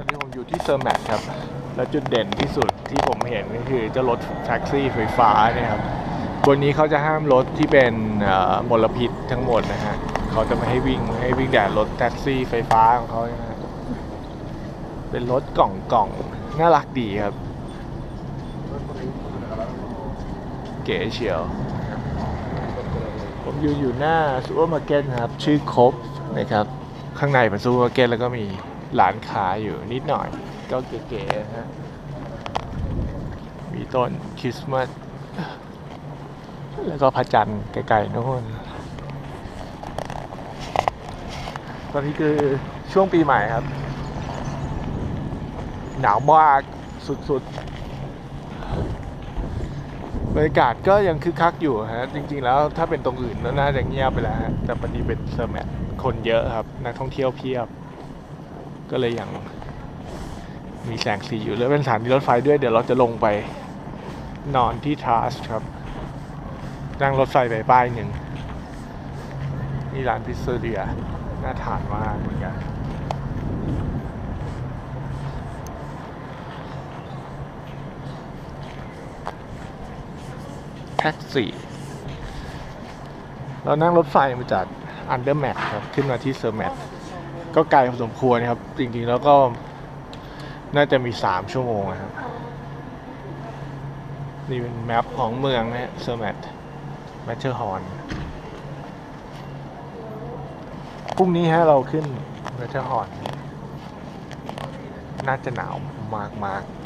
ตอนนี้ผมอยู่ที่เซอร์แมทครับ แล้วจุดเด่นที่สุดที่ผมเห็นก็คือเจ้ารถแท็กซี่ไฟฟ้าเนี่ยครับบนนี้เขาจะห้ามรถที่เป็นมลพิษทั้งหมดนะฮะเขาจะไม่ให้วิ่งให้วิ่งแต่รถแท็กซี่ไฟฟ้าของเขานะฮะเป็นรถกล่องกล่องๆน่ารักดีครับ เก๋เชียว ผมอยู่อยู่หน้าซูเปอร์มาร์เก็ตครับ ชื่อครบนะครับ ข้างในเป็นซูเปอร์มาร์เก็ตแล้วก็มี ร้านค้าอยู่นิดหน่อย ก็เก๋ๆนะฮะ มีต้นคริสต์มาสแล้วก็พระจันทร์ไกลๆโน่นตอนนี้คือช่วงปีใหม่ครับ หนาวมากสุดๆบรรยากาศก็ยังคึกคักอยู่ฮะ จริง ๆ แล้วถ้าเป็นตรงอื่นน่าจะเงียบไปแล้วฮะแต่ปนี้เป็นเซอร์แมทคนเยอะครับ นักท่องเที่ยวเพียบ ก็เลยยังมีแสงสีอยู่แล้วเป็นสถานีรถไฟด้วยเดี๋ยวเราจะลงไปนอนที่ทรัสครับ นั่งรถไฟไปป้ายหนึ่งนี่ร้านพิซซ่าเรียน่าทานมากเหมือนกันแท็กซี่เรานั่งรถไฟมาจากอันเดอร์แมทครับ ขึ้นมาที่เซอร์แมท ก็ไกลพอสมควรครับ จริงๆแล้วก็น่าจะมีสามชั่วโมงนะครับ นี่เป็นแมปของเมืองนะฮะเซอร์แมทแมทเชอร์ฮอนพรุ่งนี้ฮะเราขึ้นแมทเชอร์ฮอนน่าจะหนาวมากๆ